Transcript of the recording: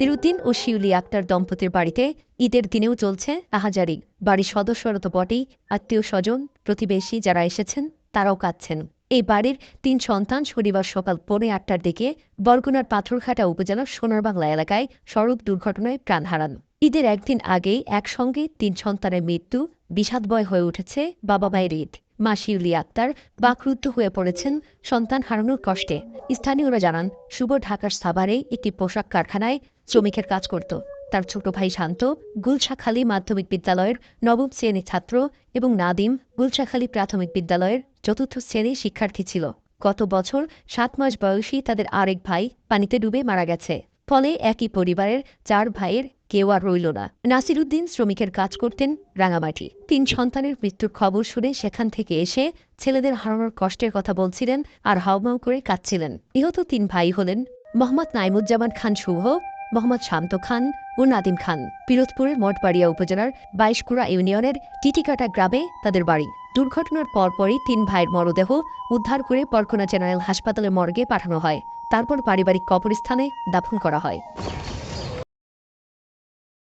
তিরুদ্দিন ও শিউলি আক্তার দম্পতির বাড়িতে ঈদের দিনেও চলছে আহাজারি। বাড়ির সদস্যরা তো বটেই আত্মীয় স্বজন প্রতিবেশী যারা এসেছেন, তারাও কাঁদছেন। এই বাড়ির তিন সন্তান শনিবার সকাল পৌনে আটটার দিকে বরগুনার পাথরঘাটা উপজেলার সোনারবাংলা এলাকায় সড়ক দুর্ঘটনায় প্রাণ হারান। ঈদের একদিন আগেই একসঙ্গে তিন সন্তানের মৃত্যু বিষাদবয় হয়ে উঠেছে বাবা মায়ের ঈদ। মা শিউলি আক্তার বাকরুদ্ধ হয়ে পড়েছেন সন্তান হারানোর কষ্টে। স্থানীয়রা জানান, শুভ ঢাকার সাভারে একটি পোশাক কারখানায় শ্রমিকের কাজ করত। তার ছোট ভাই শান্ত, গুলশাখালী মাধ্যমিক বিদ্যালয়ের নবম শ্রেণির ছাত্র এবং নাদিম গুলশাখালী প্রাথমিক বিদ্যালয়ের চতুর্থ শ্রেণির শিক্ষার্থী ছিল। গত বছর সাত মাস বয়সী তাদের আরেক ভাই পানিতে ডুবে মারা গেছে। ফলে একই পরিবারের চার ভাইয়ের কেউ আর রইল না। নাসিরুদ্দিন শ্রমিকের কাজ করতেন রাঙামাটি। তিন সন্তানের মৃত্যুর খবর শুনে সেখান থেকে এসে ছেলেদের হারানোর কষ্টের কথা বলছিলেন আর হাউমাউ করে কাঁদছিলেন। নিহত তিন ভাই হলেন মোহাম্মদ নাইমুজ্জামান খান শুভ মোহাম্মদ শান্ত খান ও নাদিম খান। পিরোজপুরের মঠবাড়িয়া উপজেলার বাইশকুড়া ইউনিয়নের টিটিকাটা গ্রামে তাদের বাড়ি। দুর্ঘটনার পরপরই তিন ভাইয়ের মরদেহ উদ্ধার করে পরকুনা জেনারেল হাসপাতালের মর্গে পাঠানো হয়। তারপর পারিবারিক কবরস্থানে দাফন করা হয়।